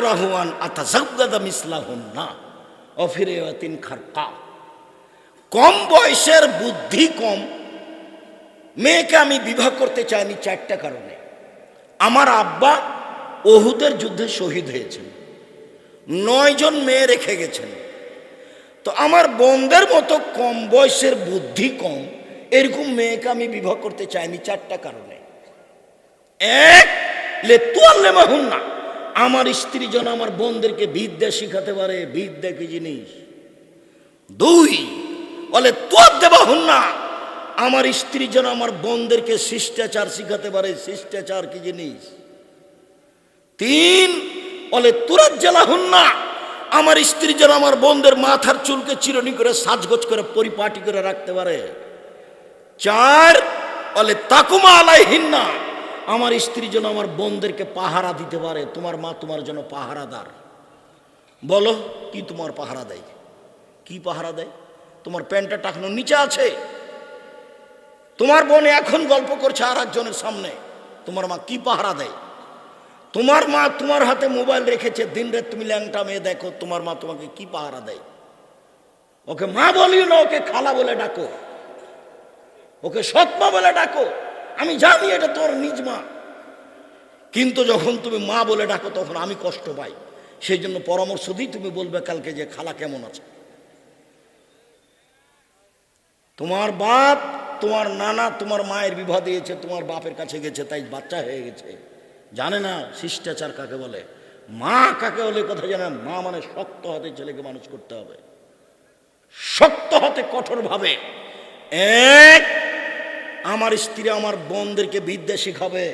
আকরাহুয়ান আতাজাব্বাদা মিসলাহুন না অফিরেওয়াতিন খারকা। কম বয়সের বুদ্ধি কম। মেয়েকে আমি বিবাহ করতে চাইনি চারটা কারণে। আমার আব্বা ওহুদের যুদ্ধে শহীদ হয়েছেন। নয়জন মেয়ে রেখে গেছেন। তো আমার বোনদের মতো কম বয়সের বুদ্ধি কম, এরকম মেয়েকে আমি বিবাহ করতে চাইনি চারটা কারণে। এক, লে তুয়াল্লে মাহুন না আমার স্ত্রী যেন আমার বোনদেরকে বিদ্যা শিখাতে পারে, বিদ্যা কি জিনিস? দুই, বলে তোর দেবা হন না আমার স্ত্রী যেন আমার বোনদেরকে শিষ্টাচার শিখাতে পারে, শিষ্টাচার কি জিনিস? তিন, বলে তুরাত জেলা হন না আমার স্ত্রী যেন আমার বোনদের মাথার চুলকে চিরনি করে সাজগোজ করে পরিপাটি করে রাখতে পারে। চার, বলে, তাকুমা আলাই হিন্না আমার স্ত্রী যেন আমার বোনদেরকে পাহারা দিতে পারে, তোমার মা তোমার জন্য পাহারাদার। বলো, কি তোমার পাহারা দেয়? কি পাহারা দেয়? তোমার প্যান্টটা টাকানোর নিচে আছে। তোমার বোন এখন গল্প করছে আর একজনের সামনে, তোমার মা কি পাহারা দেয়? তোমার মা তোমার হাতে মোবাইল রেখেছে দিন রাত তুমি ল্যাংটা মেয়ে দেখো, তোমার মা তোমাকে কি পাহারা দেয়? ওকে মা বলিও না, ওকে খালা বলে ডাকো। ওকে সৎমা বলে ডাকো। আমি জানি এটা তোর নিজ মা। কিন্তু যখন তুমি মা বলে ডাকো, তখন আমি কষ্ট পাই। সেই জন্য পরামর্শ দিই, তুমি বলবে কালকে যে খালা কেমন আছে। তোমার বাপ, তোমার নানা, তোমার মায়ের বিবাহ দিয়েছে, তোমার বাপের কাছে গেছে, তাই বাচ্চা হয়ে গেছে। জানে না শিষ্টাচার কাকে বলে। মা কাকে বলে, কথা জানে? মা মানে শক্ত হাতে ছেলেকে মানুষ করতে হবে। শক্ত হাতে, কঠোরভাবে। এক আমার স্ত্রী আমার বোনদেরকে বিদ্যা শিখাবে।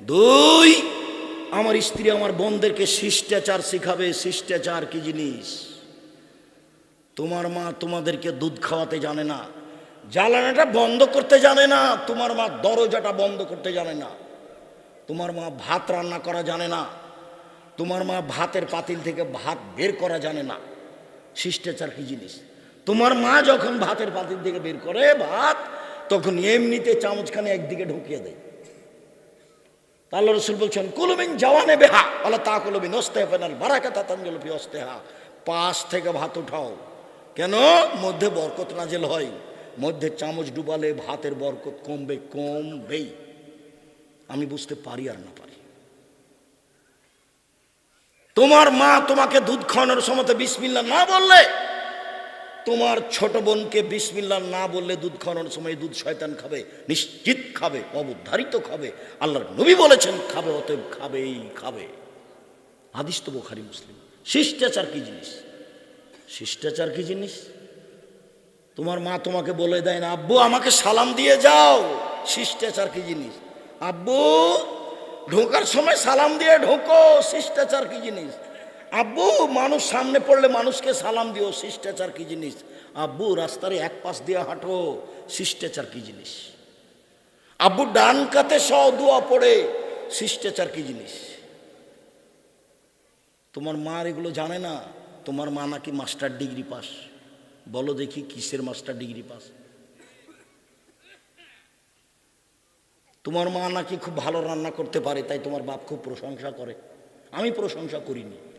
দুই, আমার স্ত্রী আমার বোনদেরকে শিষ্টাচার শিখাবে। শিষ্টাচার কি জিনিস? তোমার মা তোমাদেরকে দুধ খাওয়াতে জানে না, জ্বালানাটা বন্ধ করতে জানে না, তোমার মা দরজাটা বন্ধ করতে জানে না, তোমার মা ভাত রান্না করা জানে না, তোমার মা ভাতের পাতিল থেকে ভাত বের করা জানে না। শিষ্টাচার কি জিনিস? তোমার মা যখন ভাতের পাতিল থেকে বের করে, ভাত তখন এমনিতে চামচখানে একদিকে ঢুকিয়ে দেয়। তাহলে রসুল বলছেন, কুলুমিন জওয়ানে বেহা। বলে, তা কুলুমিন অস্তে ফেনাল বারাকা ফি অস্তেহা পাশ থেকে ভাত উঠাও। কেন? মধ্যে বরকত নাজেল হয়। মধ্যে চামচ ডুবালে ভাতের বরকত কমবে, কমবেই। আমি বুঝতে পারি আর না পারি। তোমার মা তোমাকে দুধ খাওয়ানোর সময় বিসমিল্লা না বললে তোমার ছোট বোনকে বিসমিল্লা না বললে দুধ খাওয়ানোর সময় দুধ শয়তান খাবে, নিশ্চিত খাবে, অবধারিত খাবে, আল্লাহর নবী বলেছেন, খাবে, অতএব খাবেই খাবে। হাদিস তো বোখারি, মুসলিম। শিষ্টাচার কি জিনিস? শিষ্টাচার কি জিনিস? তোমার মা তোমাকে বলে দেয় না, আব্বু, আমাকে সালাম দিয়ে যাও। শিষ্টাচার কি জিনিস? আব্বু, ঢোকার সময় সালাম দিয়ে ঢোকো। শিষ্টাচার কি জিনিস? আব্বু, মানুষ সামনে পড়লে মানুষকে সালাম দিও, শিষ্টাচার কি জিনিস? আব্বু, রাস্তার এক পাশ দিয়ে হাঁটো, শিষ্টাচার কি জিনিস? আব্বু, ডান কাতে স পড়ে, শিষ্টাচার কি জিনিস? তোমার মার এগুলো জানে না? তোমার মা নাকি মাস্টার ডিগ্রি পাস? বলো দেখি কিসের মাস্টার ডিগ্রি পাস? তোমার মা নাকি খুব ভালো রান্না করতে পারে, তাই তোমার বাপ খুব প্রশংসা করে। আমি প্রশংসা করিনি।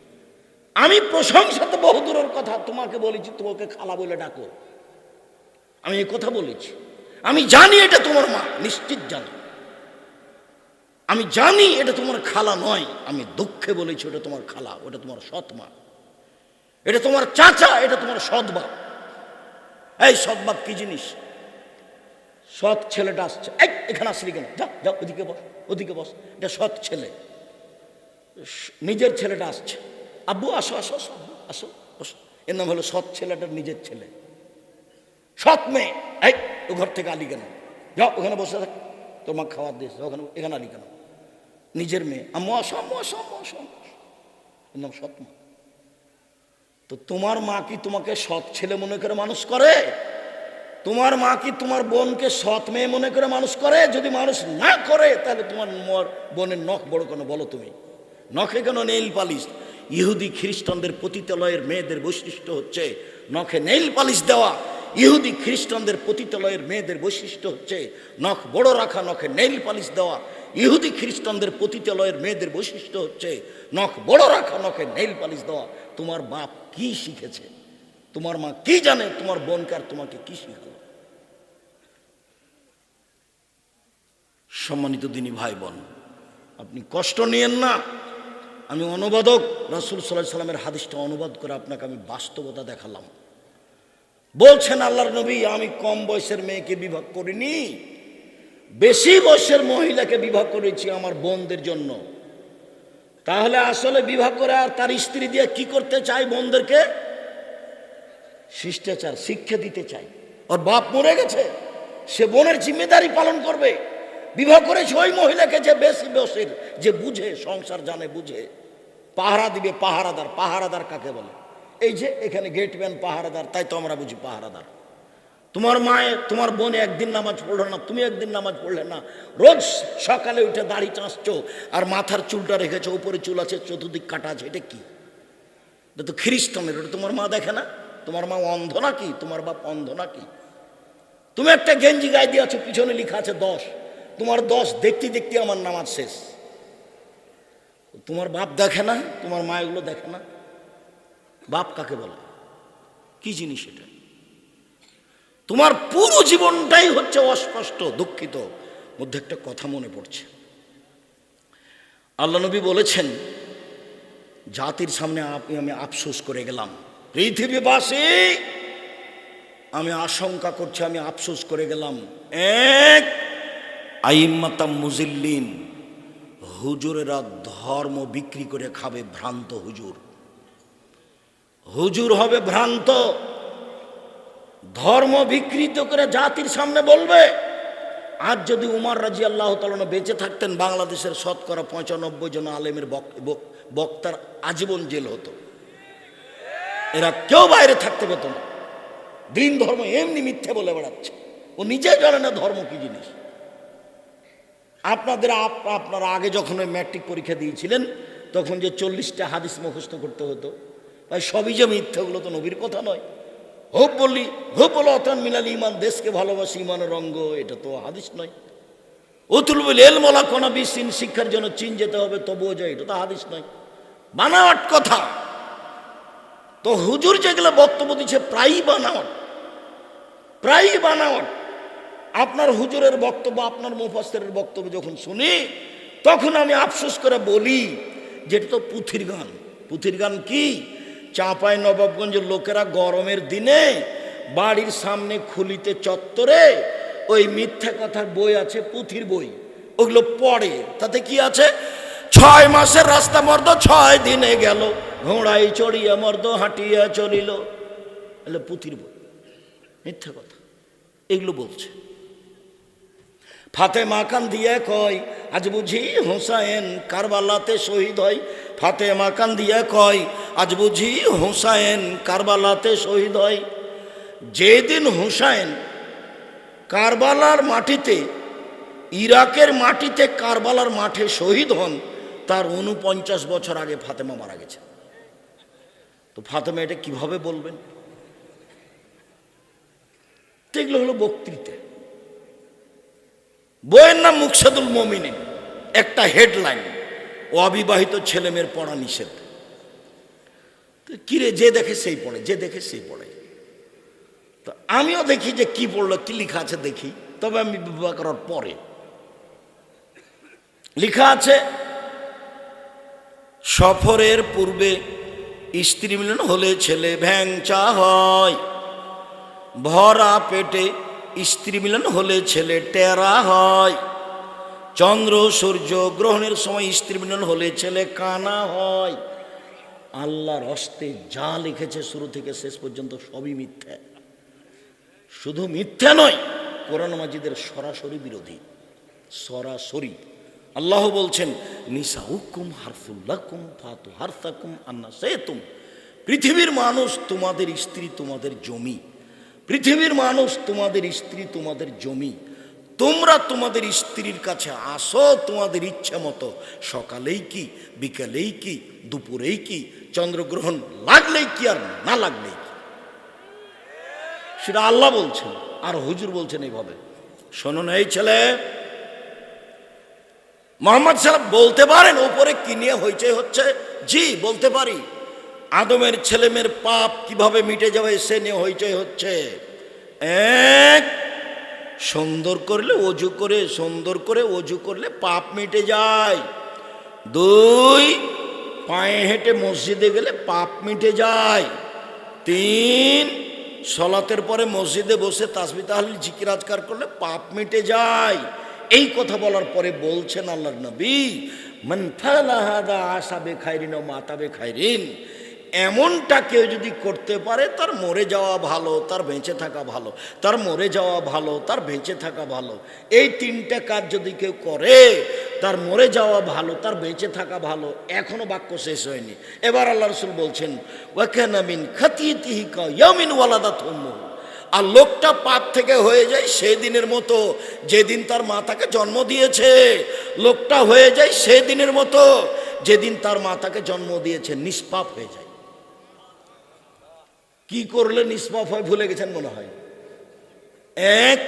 আমি প্রশংসা তো বহুদূরের কথা তোমাকে বলেছি, তোমাকে খালা বলে ডাকো। আমি এই কথা বলেছি। আমি জানি এটা তোমার মা, নিশ্চিত জানি। আমি জানি এটা তোমার খালা নয়, আমি দুঃখে বলেছি ওটা তোমার খালা, ওটা তোমার সৎ মা। এটা তোমার চাচা, এটা তোমার সৎ বাপ। এই সৎ বাপ কি জিনিস? সৎ ছেলেটা আসছে। এই, এখানে আসলি কেন? যা যা, ওদিকে বস ওদিকে বস। এটা সৎ ছেলে। নিজের ছেলেটা আসছে। আব্বু, আসো আসো আসো আসো, বসো। এর নাম হলো সৎ ছেলেটার নিজের ছেলে। সৎ মেয়ে। এই, ও ঘর থেকে আলি কেন? যাও, ওখানে বসে থাক। মা খাবার দিয়েছে। ওখানে, এখানে আলি কেন? নিজের মেয়ে। আম্মু, আসো আম্মু আসো আম্মু, আসো। এর নাম সৎ মা। তো তোমার মা কি তোমাকে সৎ ছেলে মনে করে মানুষ করে? তোমার মা কি তোমার বোনকে সৎ মেয়ে মনে করে মানুষ করে? যদি মানুষ না করে, তাহলে তোমার মর, বোনের নখ বড় কেন বলো তুমি? নখে কেন নেইল পালিশ? ইহুদি খ্রিস্টানদের পতিতালয়ের মেয়েদের বৈশিষ্ট্য হচ্ছে নখে নেইল পালিশ দেওয়া। ইহুদি খ্রিস্টানদের পতিতালয়ের মেয়েদের বৈশিষ্ট্য হচ্ছে নখ বড় রাখা, নখে নেইল পালিশ দেওয়া। ইহুদি খ্রিস্টানদের পতিতালয়ের মেয়েদের বৈশিষ্ট্য হচ্ছে নখ বড় রাখা, নখে নেইল পালিশ দেওয়া। তোমার বাপ কি শিখেছে? তোমার মা কি জানে? তোমার বোনকে আর তোমাকে কি শিখালো? সম্মানিত দিনী ভাই বোন, আপনি কষ্ট নিয়েন না। আমি অনুবাদক রাসুল সাল্লাহ সাল্লামের হাদিসটা অনুবাদ করে আপনাকে আমি বাস্তবতা দেখালাম। বলছেন আল্লাহর নবী, আমি কম বয়সের মেয়েকে বিভাগ করিনি, বেশি বয়সের মহিলাকে বিবাহ করেছি আমার বোনদের জন্য। তাহলে আসলে বিবাহ করে আর তার স্ত্রী দিয়ে কি করতে চাই বোনদেরকে? শিষ্টাচার, শিক্ষা দিতে চাই। ওর বাপ মরে গেছে, সে বোনের জিম্মেদারি পালন করবে। বিবাহ করেছে ওই মহিলাকে যে বেশি বয়সের, যে বুঝে, সংসার জানে, বুঝে। পাহারা দিবে পাহারাদার পাহারাদার কাকে বলে? এই যে এখানে গেটম্যান পাহারাদার, তাই তো আমরা বুঝি পাহারাদার। তোমার মায়ে, তোমার বোন একদিন নামাজ পড়ল না, তুমি একদিন নামাজ পড়লে না। রোজ সকালে উঠে দাড়ি চাঁচছো আর মাথার চুলটা রেখেছো, উপরে চুল আছে, চতুর্দিক কাটা আছে, এটা কি? এটা তো খ্রিস্টানের ওটা তোমার মা দেখে না? তোমার মা অন্ধ নাকি? তোমার বাপ অন্ধ নাকি? তুমি একটা গেঞ্জি গায়ে দিয়ে আছো পিছনে লেখা আছে দশ। তোমার দশ দেখতে দেখতে আমার নামাজ শেষ। তোমার বাপ দেখে না, তোমার মা এগুলো দেখে না। বাপ কাকে বলে? কি জিনিস এটা? তোমার পুরো জীবনটাই হচ্ছে অস্পষ্ট, দুঃখিত। মধ্যে একটা কথা মনে পড়ছে। আল্লাহ নবী বলেছেন, জাতির সামনে আপনি আমি আফসোস করে গেলাম। পৃথিবীবাসী, আমি আশঙ্কা করছি আমি আফসোস করে গেলাম। এক, আইম্মাতাম মুজিল্লিন। হুজুরেরা ধর্ম বিক্রি করে খাবে ভ্রান্ত হুজুর। হুজুর হবে ভ্রান্ত। ধর্ম বিকৃত করে জাতির সামনে বলবে। আজ যদি উমার রাজি আল্লাহ তালন বেঁচে থাকতেন, বাংলাদেশের শতকরা পঁচানব্বই জন আলেমের বক- বক- বক্তার আজীবন জেল হতো। এরা কেউ বাইরে থাকতে পেত না। দিন ধর্ম এমনি মিথ্যে বলে বেড়াচ্ছে। ও নিজে জানে না ধর্ম কি জিনিস। আপনাদের আপ- আপনারা আগে যখন ওই ম্যাট্রিক পরীক্ষা দিয়েছিলেন, তখন যে চল্লিশটা হাদিস মুখস্থ করতে হতো। ভাই, সবই যে মিথ্যাগুলো তো নবীর কথা নয়। হোপ বললি হোপ বলো, অতন মিলালি ইমান দেশকে ভালোবাসি, ইমানের রঙ্গ এটা তো হাদিস নয়। অতুল বলি এলমলা কোনা বিসিন শিক্ষার জন্য চীন যেতে হবে, তবুও যায়, এটা তো হাদিস নয়। বানাওয়াট কথা। তো হুজুর যেগুলো বক্তব্য দিচ্ছে, প্রায়ই বানাওয়াট। প্রায়ই বানাওয়াট। আপনার হুজুরের বক্তব্য, আপনার মুফাস্তের বক্তব্য যখন শুনি, তখন আমি আফসোস করে বলি যেটা তো পুথির গান। পুথির গান কি? চাঁপাই নবাবগঞ্জের লোকেরা গরমের দিনে বাড়ির সামনে খুলিতে চত্বরে ওই মিথ্যা কথার বই আছে, পুথির বই। ওগুলো পড়ে। তাতে কি আছে? ছয় মাসের রাস্তা মর্দ, ছয় দিনে গেল। ঘোড়াই চড়িয়া মর্দ, হাঁটিয়া চলিল। পুথির বই। মিথ্যা কথা। এগুলো বলছে। ফাতে মাকান দিয়ে কয়, আজ বুঝি হুসাইন কারবালাতে শহীদ হয়? ফাতে মাকান দিয়ে কয়, আজ বুঝি হুসাইন কারবালাতে শহীদ হয়। যেদিন হুসাইন কারবালার মাটিতে, ইরাকের মাটিতে কারবালার মাঠে শহীদ হন, তার উনপঞ্চাশ বছর আগে ফাতেমা মারা গেছে। তো ফাতেমা এটা কীভাবে বলবেন? এগুলো হলো বক্তৃতা। বইয়ের নাম মুকসাদুল মমিনিন, একটা হেডলাইন ও অবিবাহিত ছেলে মেয়ের পড়া নিষেধ। কিরে যে দেখে সেই পড়ে, যে দেখে সেই পড়ে। তো আমিও দেখি যে কি পড়ল, কি লেখা আছে দেখি, তবে আমি বিবাহ করার পরে। লেখা আছে, সফরের পূর্বে স্ত্রী মিলন হলে ছেলে ভ্যাংচা হয়, ভরা পেটে স্ত্রী মিলন হলে ছেলে টেরা হয়। চন্দ্র সূর্য গ্রহণের সময় স্ত্রী মিলন হলে ছেলে কানা হয়। আল্লাহর হস্তে যা লিখেছে শুরু থেকে শেষ পর্যন্ত সবই মিথ্যা। শুধু মিথ্যা নয়, কোরআন মাজিদের সরাসরি বিরোধী। সরাসরি। আল্লাহ বলছেন নিসা হুকুম হারফুল্লাকুম ফাতু হারতাকুম আন্না সেতুম। পৃথিবীর মানুষ তোমাদের স্ত্রী তোমাদের জমি। পৃথিবীর মানুষ তোমাদের স্ত্রী, তোমাদের জমি। তোমরা তোমাদের স্ত্রীর কাছে আসো, তোমাদের ইচ্ছে মতো। সকালেই কি, বিকালেই কি, দুপুরেই কি, চন্দ্রগ্রহণ লাগলেই কি আর না লাগলেই কি? সেটা আল্লাহ বলছেন, আর হুজুর বলছেন এইভাবে। শোনো না এই ছেলে, মোহাম্মদ সাহেব বলতে পারেন ওপরে কি নিয়ে হইচই হচ্ছে? জি, বলতে পারি। আদমের ছেলেমেয়ের পাপ কীভাবে মিটে যাবে সে নিয়ে হইচই হচ্ছে। এক, সুন্দর করলে অজু করে, সুন্দর করে অজু করলে পাপ মিটে যায়। দুই, পায়ে হেঁটে মসজিদে গেলে পাপ মিটে যায়। তিন, সলাতের পরে মসজিদে বসে তাসবি তাহলিল, জিকির, আজকার করলে পাপ মিটে যায়। এই কথা বলার পরে বলছেন আল্লাহর নবী, মান ফালাহাদা আসাবে খাইরিন ও মাতাবে খাইরিন। এমনটা কেউ যদি করতে পারে, তার মরে যাওয়া ভালো, তার বেঁচে থাকা ভালো, তার মরে যাওয়া ভালো, তার বেঁচে থাকা ভালো। এই তিনটা কাজ যদি কেউ করে, তার মরে যাওয়া ভালো, তার বেঁচে থাকা ভালো এখনও বাক্য শেষ হয়নি। এবার আল্লাহ রসুল বলছেন ওয়াকানামিন খাতিতিহিকা ইয়ামিন ওয়ালাদা থম্মু আর লোকটা পাপ থেকে হয়ে যায় সেই দিনের মতো, যেদিন তার মা তাকে জন্ম দিয়েছে। লোকটা হয়ে যায় সেই দিনের মতো, যেদিন তার মা তাকে জন্ম দিয়েছে, নিষ্পাপ হয়ে যায়। কি করলে নিষ্পাপ হয় ভুলে গেছেন মনে হয়? এক,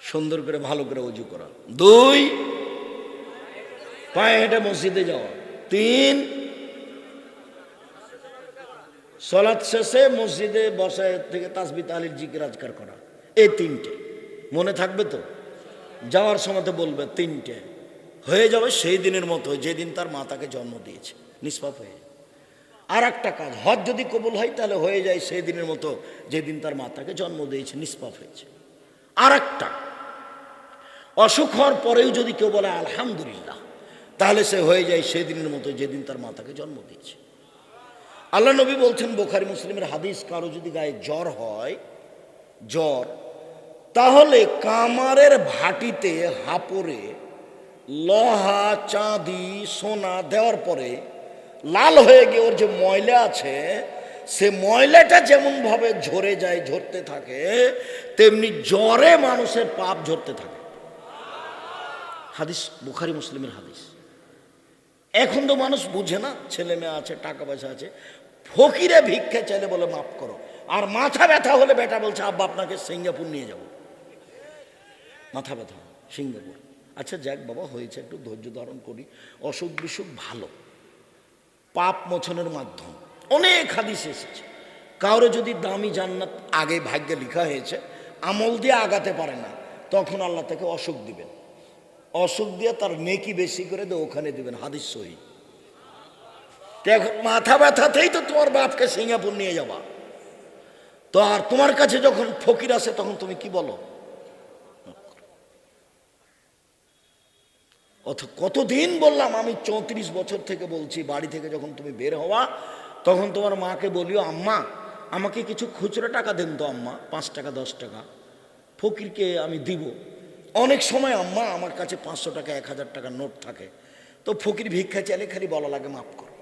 সুন্দর করে ভালো করে উজু করা। দুই, পায়ে হেঁটে মসজিদে যাওয়া। তিন, সলাৎ শেষে মসজিদে বসে থেকে তাসবি তালির জিকির আজকার করা। এই তিনটে। মনে থাকবে তো? যাওয়ার সময় বলবে তিনটে। হয়ে যাবে সেই দিনের মতো যেদিন তার মাতাকে জন্ম দিয়েছে। নিষ্পাপ হয়ে। আর একটা কাজ, হজ যদি কবুল হয় তাহলে হয়ে যায় সেই দিনের মতো যেদিন তার মাতাকে জন্ম দিয়েছে, নিষ্পাপ হয়েছে। আর একটা অসুখ হওয়ার পরেও যদি কেউ বলে আলহামদুলিল্লাহ, তাহলে সে হয়ে যায় সেই দিনের মতো যেদিন তার মাতাকে জন্ম দিয়েছে। আল্লাহ নবী বলছেন, বোখারি মুসলিমের হাদিস, কারও যদি গায়ে জ্বর হয়, জ্বর, তাহলে কামারের ভাটিতে হাপড়ে লোহা, চাঁদি, সোনা দেওয়ার পরে লাল হয়ে গিয়ে ওর যে ময়লা আছে, সে ময়লাটা যেমনভাবে ঝরে যায়, ঝরতে থাকে, তেমনি জ্বরে মানুষের পাপ ঝরতে থাকে। হাদিস, বুখারি, মুসলিমের হাদিস। এখন তো মানুষ বুঝে না, ছেলে মেয়ে আছে, টাকা পয়সা আছে, ফকিরে ভিক্ষা চাইলে বলে, মাফ করো। আর মাথা ব্যথা হলে বেটা বলছে, আব্বা, আপনাকে সিঙ্গাপুর নিয়ে যাব। মাথা ব্যথা, সিঙ্গাপুর। আচ্ছা যাক বাবা, হয়েছে, একটু ধৈর্য ধারণ করি। অসুখ বিসুখ ভালো। পাপ মোচনের মাধ্যম। অনেক হাদিস এসেছে। কারও যদি দামি জান্নাত আগে ভাগ্যে লেখা হয়েছে, আমল দিয়ে আগাতে পারে না, তখন আল্লাহ তাকে অসুখ দিবেন। অসুখ দিয়ে তার নেকি বেশি করে দিয়ে ওখানে দিবেন, হাদিস সহি। মাথা ব্যথাতেই তো তোমার বাপকে সিঙ্গাপুর নিয়ে যাবা তো আর তোমার কাছে যখন ফকির আসে, তখন তুমি কি বলো? অথ কতদিন বললাম, আমি চৌত্রিশ বছর থেকে বলছি, বাড়ি থেকে যখন তুমি বের হওয়া, তখন তোমার মাকে বলিও, আম্মা, আমাকে কিছু খুচরো টাকা দেন তো আম্মা, পাঁচ টাকা, দশ টাকা, ফকিরকে আমি দিব। অনেক সময় আম্মা আমার কাছে পাঁচশো টাকা, এক হাজার টাকা নোট থাকে, তো ফকির ভিক্ষা চাইলে খালি বলা লাগে, মাফ করো।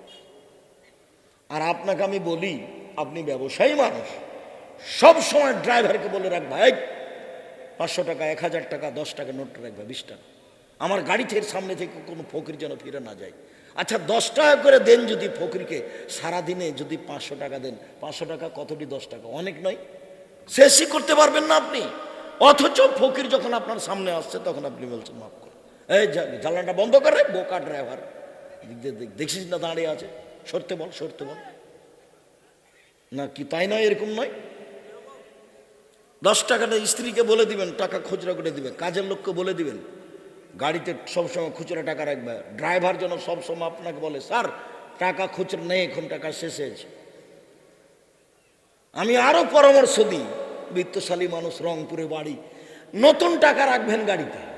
আর আপনাকে আমি বলি, আপনি ব্যবসায়ী মানুষ, সব সময় ড্রাইভারকে বলে রাখবা, এই, পাঁচশো টাকা, এক হাজার টাকা, দশ টাকা নোট রাখবা, বিশ টাকা। আমার গাড়ি থেকে সামনে থেকে কোনো ফকির যেন ফিরে না যায়। আচ্ছা দশ টাকা করে দেন যদি ফকিরকে, সারাদিনে যদি পাঁচশো টাকা দেন। পাঁচশো টাকা কতটি দশ টাকা? অনেক নয়। শেষই করতে পারবেন না আপনি। অথচ ফকির যখন আপনার সামনে আসছে, তখন আপনি বলছেন, মাফ করুন। এই জ্বালানটা বন্ধ করে, বোকা ড্রাইভার। দেখছিস না দাঁড়িয়ে আছে। সরতে বল সরতে বল। না কি তাই নয়, এরকম নয়? দশ টাকাটা স্ত্রীকে বলে দিবেন, টাকা খুচরা করে দিবেন, কাজের লোককে বলে দিবেন। গাড়িতে সবসময় খুচরা টাকা রাখবে। ড্রাইভার যেন সবসময় আপনাকে বলে, স্যার, টাকা খুচরা নেই, এখন টাকা শেষ হয়েছে। আমি আরও পরামর্শ দিই, বৃত্তশালী মানুষ, রংপুরে বাড়ি, নতুন টাকা রাখবেন গাড়িতে।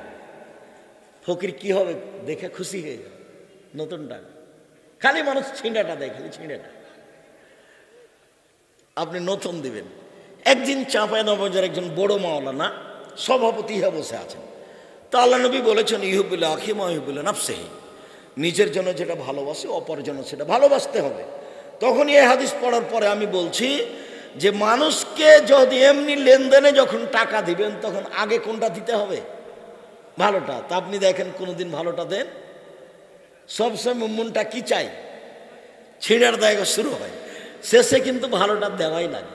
ফকির কি হবে? দেখে খুশি হয়ে যাবে। নতুন টাকা। খালি মানুষ ছিঁড়াটা দেয়, খালি ছিঁড়াটা। আপনি নতুন দিবেন। একদিন চাঁপায় নবজার একজন বড় মাওলানা সভাপতি হয়ে বসে আছেন। তা আল্লাহ নবী বলেছেন, ইহুবুল্লাহ আখিমা ইহুবুল্লাহ নাফসেহি। নিজের জন্য যেটা ভালোবাসে, অপর জন্য সেটা ভালোবাসতে হবে। তখন এই হাদিস পড়ার পরে আমি বলছি যে, মানুষকে যদি এমনি লেনদেনে যখন টাকা দিবেন, তখন আগে কোনটা দিতে হবে? ভালোটা। তা আপনি দেখেন কোনোদিন ভালোটা দেন? সবসময় মনটা কি চাই? ছিঁড়ার জায়গা শুরু হয়। শেষে কিন্তু ভালোটা দেওয়াই লাগে।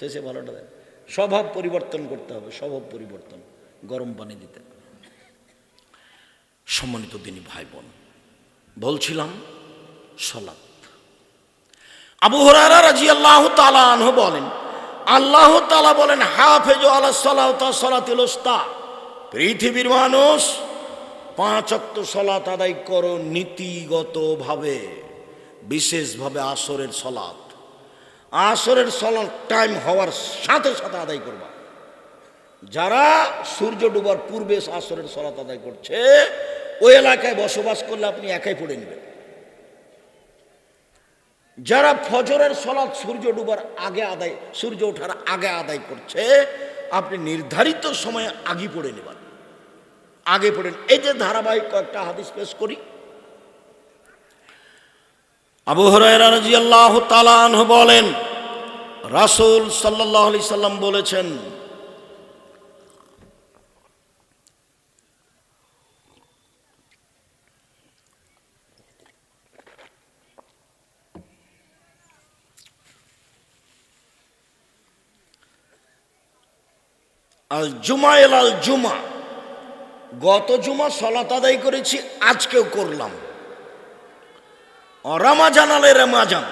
শেষে ভালোটা দেয় স্বভাব পরিবর্তন করতে হবে, স্বভাব পরিবর্তন। গরম পানি দিতেন সম্মানিত দিনী ভাই বোন বলছিলাম সলাৎ। আবু হরারা রাজি আল্লাহ তালা আনহ বলেন, আল্লাহ তালা বলেন, হাফেজ আল্লাহ সালাতা সলাতিল ওস্তা পৃথিবীর মানুষ পাঁচ অক্ত সলাত আদায় করো নীতিগতভাবে, বিশেষভাবে আসরের সলাত আসরের সলাত টাইম হওয়ার সাথে সাথে আদায় করবা। যারা সূর্য ডুবার পূর্বে আসরের সলাত আদায় করছে, ওই এলাকায় বসবাস করলে আপনি একাই পড়ে নেবেন। যারা ফজরের সলাৎ সূর্য ডুবার আগে আদায়, সূর্য ওঠার আগে আদায় করছে, আপনি নির্ধারিত সময়ে আগে পড়ে নেবেন। আগে পড়েন এই যে ধারাবাহিক কয়েকটা হাদিস পেশ করি। আবু তাআলা বলেন, রাসূল আলাইহি সাল্লাম বলেছেন আল জুমা এল আল জুমা। গত জুমা সলাত আদায় করেছি, আজকেও করলাম। রামাজান আলে রামাজান।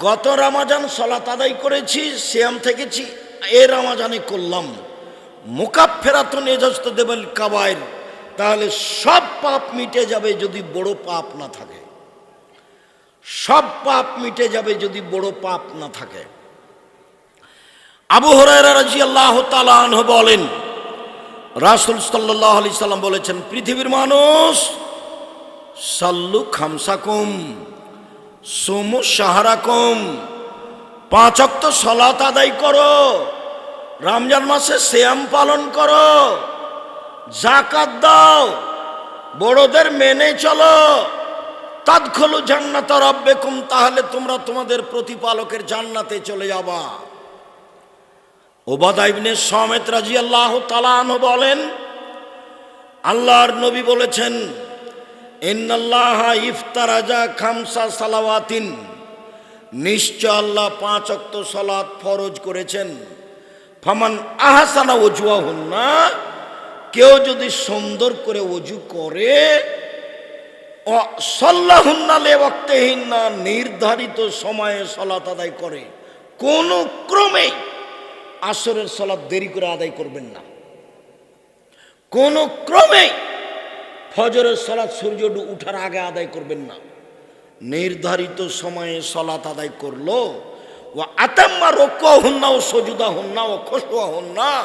গত রামাজান সলাত আদায় করেছি শ্যাম থেকেছি, এ রামাজানে করলাম। মোকাফেরাত নেজাস্ত দেবেন কাবায়ের, তাহলে সব পাপ মিটে যাবে যদি বড় পাপ না থাকে। সব পাপ মিটে যাবে যদি বড় পাপ না থাকে। আবু আনহু বলেন, রাসূল সাল্লাম বলেছেন, পৃথিবীর মানুষ, সাল্লু খামসাকুম, সোমু সাহারাকুম পাঁচ অক্ত সলাত আদায় করো, রমজান মাসে শ্যাম পালন করো জাকাত দাও, বড়দের মেনে চলো, তাদখলু জান্নাত রব্বেকুম, তাহলে তোমরা তোমাদের প্রতিপালকের জান্নাতে চলে যাবা। ওবাদা ইবনে সমেত রাজি আল্লাহ তালান বলেন, আল্লাহর নবী বলেছেন, ইন্নাল্লাহ ইফতারাজা খামসা সালাওয়াতিন। নিশ্চয় আল্লাহ পাঁচ অক্ত সলাৎ ফরজ করেছেন। ফামান আহাসানা অজুয়া হন না কেউ যদি সুন্দর করে অজু করে সল্লাহুন্নালে বক্তেহীন না নির্ধারিত সময়ে সলাত আদায় করে। কোনো ক্রমেই আসরের সলাদ দেরি করে আদায় করবেন না। কোনো ক্রমে ফজরের সলাদ সূর্য উঠার আগে আদায় করবেন না। নির্ধারিত সময়ে সলাত আদায় করল। ও আতাম্মা রোক হন না ও সজুদা হন না ও খসুয়া হন না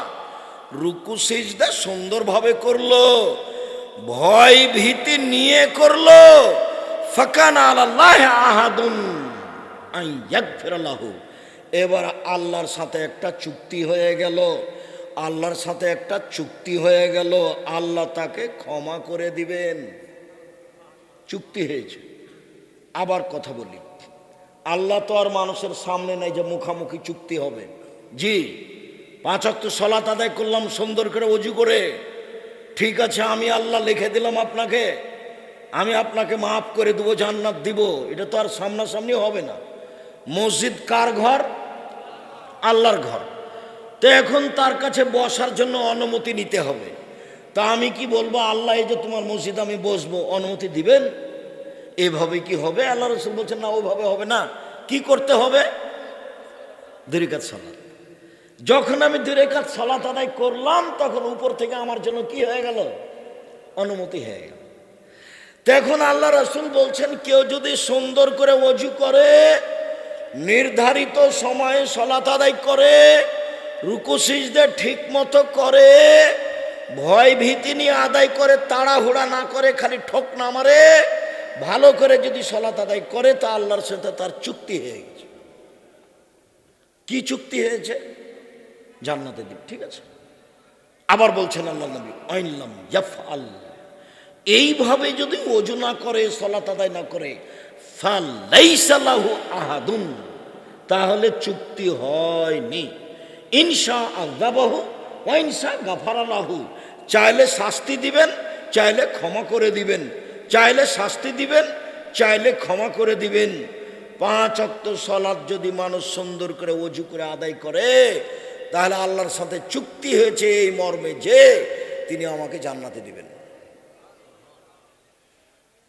রুকু, সিজদা সুন্দরভাবে করল। ভয়, ভীতি নিয়ে করল। ফাকান আল্লাহ আহাদুন আই ইয়াগফিরাল্লাহু এবার আল্লাহর সাথে একটা চুক্তি হয়ে গেল। আল্লাহর সাথে একটা চুক্তি হয়ে গেল। আল্লাহ তাকে ক্ষমা করে দিবেন। চুক্তি হয়েছে। আবার কথা বলি। আল্লাহ তো আর মানুষের সামনে নাই যে মুখামুখি চুক্তি হবে। জি, পাঁচ অক্ট সলাত আদায় করলাম, সুন্দর করে অজু করে। ঠিক আছে, আমি আল্লাহ লিখে দিলাম আপনাকে। আমি আপনাকে মাফ করে দেবো, জান্নাত দিব। এটা তো আর সামনাসামনি হবে না। মসজিদ কার ঘর? আল্লাহর ঘর। তো এখন তার কাছে বসার জন্য অনুমতি নিতে হবে। তা আমি কি বলব? আল্লাহ এই যে তোমার মসজিদ আমি বসবো, অনুমতি দিবেন? এভাবে কি হবে? আল্লাহ রসুল বলছেন, না, ওভাবে হবে না। কি করতে হবে? দুরিকাত সালাত। যখন আমি দুরেকাত সালাত আদায় করলাম, তখন উপর থেকে আমার জন্য কি হয়ে গেল? অনুমতি হয়ে গেল। তখন আল্লাহ রসুল বলছেন, কেউ যদি সুন্দর করে অজু করে নির্ধারিত সময়ে সলাত আদায় করে রুকুসিজদে ঠিক মতো করে, ভয় ভীতি নিয়ে আদায় করে, তাড়াহুড়া না করে, খালি ঠোক না মারে, ভালো করে যদি সলাত আদায় করে, তা আল্লাহর সাথে তার চুক্তি হয়ে গেছে। কি চুক্তি হয়েছে? জান্নাতে দিব, ঠিক আছে? আবার বলছেন আল্লাহ নবী আইনলাম ইয়াফ আল্লাহ এইভাবে যদি ওজু না করে সলাত আদায় না করে আহাদুন। তাহলে চুক্তি হয়নি। ইনশা আজাবাহু ওয়াইনসা গাফারালাহু। চাইলে শাস্তি দিবেন, চাইলে ক্ষমা করে দিবেন। চাইলে শাস্তি দিবেন, চাইলে ক্ষমা করে দিবেন। পাঁচ অক্ত সলাদ যদি মানুষ সুন্দর করে অজু করে আদায় করে, তাহলে আল্লাহর সাথে চুক্তি হয়েছে এই মর্মে যে তিনি আমাকে জান্নাতে দিবেন।